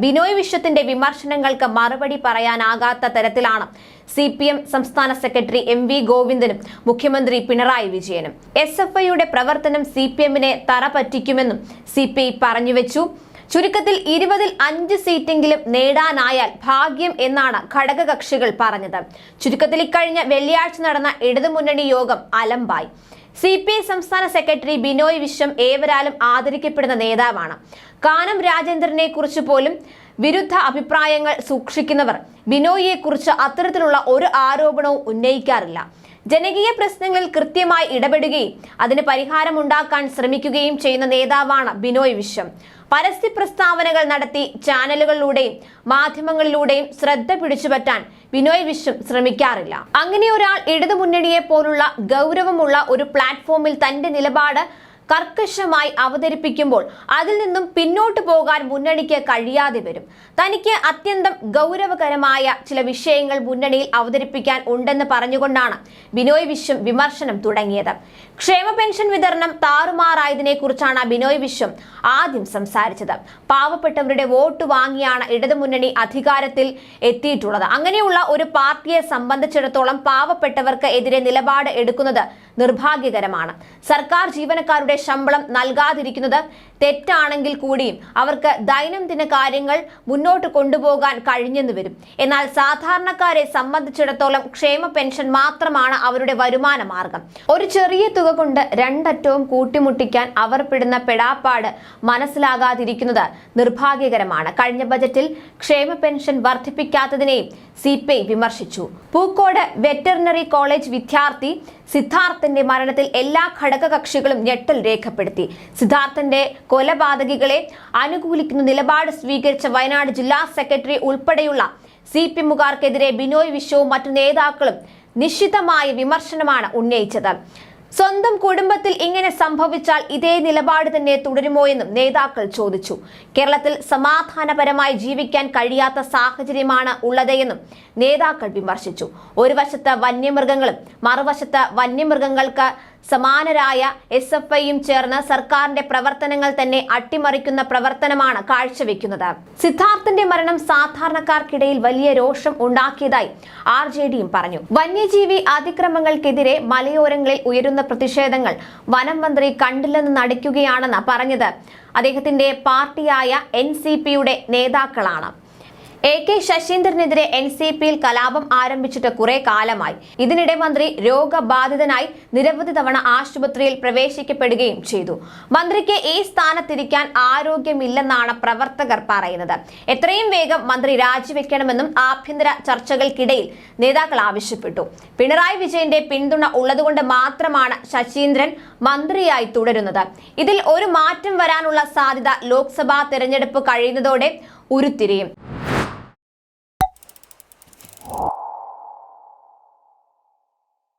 ബിനോയ് വിശ്വത്തിന്റെ വിമർശനങ്ങൾക്ക് മറുപടി പറയാനാകാത്ത തരത്തിലാണ് സി പി എം സംസ്ഥാന സെക്രട്ടറി എം വി ഗോവിന്ദനും മുഖ്യമന്ത്രി പിണറായി വിജയനും. എസ് എഫ് ഐയുടെ പ്രവർത്തനം സി പി എമ്മിനെ തറ പറ്റിക്കുമെന്നും സി പി ഐ പറഞ്ഞുവെച്ചു. ചുരുക്കത്തിൽ ഇരുപതിൽ അഞ്ച് സീറ്റെങ്കിലും നേടാനായാൽ ഭാഗ്യം എന്നാണ് ഘടകകക്ഷികൾ പറഞ്ഞത്. ചുരുക്കത്തിൽ ഇക്കഴിഞ്ഞ വെള്ളിയാഴ്ച നടന്ന ഇടതുമുന്നണി യോഗം അലമ്പായി. സി പി സംസ്ഥാന സെക്രട്ടറി ബിനോയ് വിശ്വം ഏവരാലും ആദരിക്കപ്പെടുന്ന നേതാവാണ്. കാനം രാജേന്ദ്രനെ കുറിച്ച് പോലും വിരുദ്ധ അഭിപ്രായങ്ങൾ സൂക്ഷിക്കുന്നവർ ബിനോയിയെ കുറിച്ച് അത്തരത്തിലുള്ള ഒരു ആരോപണവും ഉന്നയിക്കാറില്ല. ജനകീയ പ്രശ്നങ്ങളിൽ കൃത്യമായി ഇടപെടുകയും അതിന് പരിഹാരമുണ്ടാക്കാൻ ശ്രമിക്കുകയും ചെയ്യുന്ന നേതാവാണ് ബിനോയ് വിശ്വം. പരസ്യ പ്രസ്താവനകൾ നടത്തി ചാനലുകളിലൂടെയും മാധ്യമങ്ങളിലൂടെയും ശ്രദ്ധ പിടിച്ചുപറ്റാൻ ബിനോയ് വിശ്വം ശ്രമിക്കാറില്ല. അങ്ങനെ ഒരാൾ ഇടതുമുന്നണിയെ പോലുള്ള ഗൗരവമുള്ള ഒരു പ്ലാറ്റ്ഫോമിൽ തന്റെ നിലപാട് കർക്കശമായി അവതരിപ്പിക്കുമ്പോൾ അതിൽ നിന്നും പിന്നോട്ട് പോകാൻ മുന്നണിക്ക് കഴിയാതെ വരും. തനിക്ക് അത്യന്തം ഗൗരവകരമായ ചില വിഷയങ്ങൾ മുന്നണിയിൽ അവതരിപ്പിക്കാൻ ഉണ്ടെന്ന് പറഞ്ഞുകൊണ്ടാണ് ബിനോയ് വിശ്വം വിമർശനം തുടങ്ങിയത്. ക്ഷേമ പെൻഷൻ വിതരണം താറുമാറായതിനെ കുറിച്ചാണ് ബിനോയ് വിശ്വം ആദ്യം സംസാരിച്ചത്. പാവപ്പെട്ടവരുടെ വോട്ട് വാങ്ങിയാണ് ഇടതുമുന്നണി അധികാരത്തിൽ എത്തിയിട്ടുള്ളത്. അങ്ങനെയുള്ള ഒരു പാർട്ടിയെ സംബന്ധിച്ചിടത്തോളം പാവപ്പെട്ടവർക്ക് എതിരെ നിലപാട് എടുക്കുന്നത് നിർഭാഗ്യകരമാണ്. സർക്കാർ ജീവനക്കാരുടെ ശമ്പളം നൽകാതിരിക്കുന്നത് തെറ്റാണെങ്കിൽ കൂടിയും അവർക്ക് ദൈനംദിന കാര്യങ്ങൾ മുന്നോട്ട് കൊണ്ടുപോകാൻ കഴിഞ്ഞെന്ന് വരും. എന്നാൽ സാധാരണക്കാരെ സംബന്ധിച്ചിടത്തോളം ക്ഷേമ പെൻഷൻ മാത്രമാണ് അവരുടെ വരുമാന മാർഗം ഒരു ചെറിയ തുക കൊണ്ട് രണ്ടറ്റവും കൂട്ടിമുട്ടിക്കാൻ അവർ പെടുന്ന പെടാപ്പാട് മനസ്സിലാകാതിരിക്കുന്നത് നിർഭാഗ്യകരമാണ്. കഴിഞ്ഞ ബജറ്റിൽ ക്ഷേമ പെൻഷൻ വർദ്ധിപ്പിക്കാത്തതിനെയും സി വിമർശിച്ചു. പൂക്കോട് വെറ്ററിനറി കോളേജ് വിദ്യാർത്ഥി സിദ്ധാർത്ഥന്റെ മരണത്തിൽ എല്ലാ ഘടകകക്ഷികളും ഞെട്ടൽ രേഖപ്പെടുത്തി. സിദ്ധാർത്ഥന്റെ കൊലപാതകികളെ അനുകൂലിക്കുന്ന നിലപാട് സ്വീകരിച്ച വയനാട് ജില്ലാ സെക്രട്ടറി ഉൾപ്പെടെയുള്ള സി പി എമ്മുകാർക്കെതിരെ ബിനോയ് വിശ്വവും മറ്റു നേതാക്കളും നിശ്ചിതമായ വിമർശനമാണ് ഉന്നയിച്ചത്. സ്വന്തം കുടുംബത്തിൽ ഇങ്ങനെ സംഭവിച്ചാൽ ഇതേ നിലപാട് തന്നെ തുടരുമോ എന്നും നേതാക്കൾ ചോദിച്ചു. കേരളത്തിൽ സമാധാനപരമായി ജീവിക്കാൻ കഴിയാത്ത സാഹചര്യമാണ് ഉള്ളതെന്നും നേതാക്കൾ വിമർശിച്ചു. ഒരു വശത്ത് വന്യമൃഗങ്ങളും മറുവശത്ത് വന്യമൃഗങ്ങൾക്ക് സമാനരായ എസ് എഫ് ഐയും ചേർന്ന് സർക്കാരിന്റെ പ്രവർത്തനങ്ങൾ തന്നെ അട്ടിമറിക്കുന്ന പ്രവർത്തനമാണ് കാഴ്ചവെക്കുന്നത്. സിദ്ധാർത്ഥന്റെ മരണം സാധാരണക്കാർക്കിടയിൽ വലിയ രോഷം ഉണ്ടാക്കിയതായി ആർ ജെ ഡിയും പറഞ്ഞു. വന്യജീവി അതിക്രമങ്ങൾക്കെതിരെ മലയോരങ്ങളിൽ ഉയരുന്ന പ്രതിഷേധങ്ങൾ വനം മന്ത്രി കണ്ടില്ലെന്ന് നടിക്കുകയാണെന്ന് പറഞ്ഞത്. അദ്ദേഹത്തിന്റെ പാർട്ടിയായ എൻ സി പിയുടെ നേതാക്കളാണ്. എ കെ ശശീന്ദ്രനെതിരെ എൻ സി പിയിൽ കലാപം ആരംഭിച്ചിട്ട് കുറെ കാലമായി. ഇതിനിടെ മന്ത്രി രോഗബാധിതനായി നിരവധി തവണ ആശുപത്രിയിൽ പ്രവേശിക്കപ്പെടുകയും ചെയ്തു. മന്ത്രിക്ക് ഈ സ്ഥാനത്തിരിക്കാൻ ആരോഗ്യമില്ലെന്നാണ് പ്രവർത്തകർ പറയുന്നത്. എത്രയും വേഗം മന്ത്രി രാജിവെക്കണമെന്നും ആഭ്യന്തര ചർച്ചകൾക്കിടയിൽ നേതാക്കൾ ആവശ്യപ്പെട്ടു. പിണറായി വിജയന്റെ പിന്തുണ ഉള്ളതുകൊണ്ട് മാത്രമാണ് ശശീന്ദ്രൻ മന്ത്രിയായി തുടരുന്നത്. ഇതിൽ ഒരു മാറ്റം വരാനുള്ള സാധ്യത ലോക്സഭാ തെരഞ്ഞെടുപ്പ് കഴിയുന്നതോടെ ഉരുത്തിരിയും.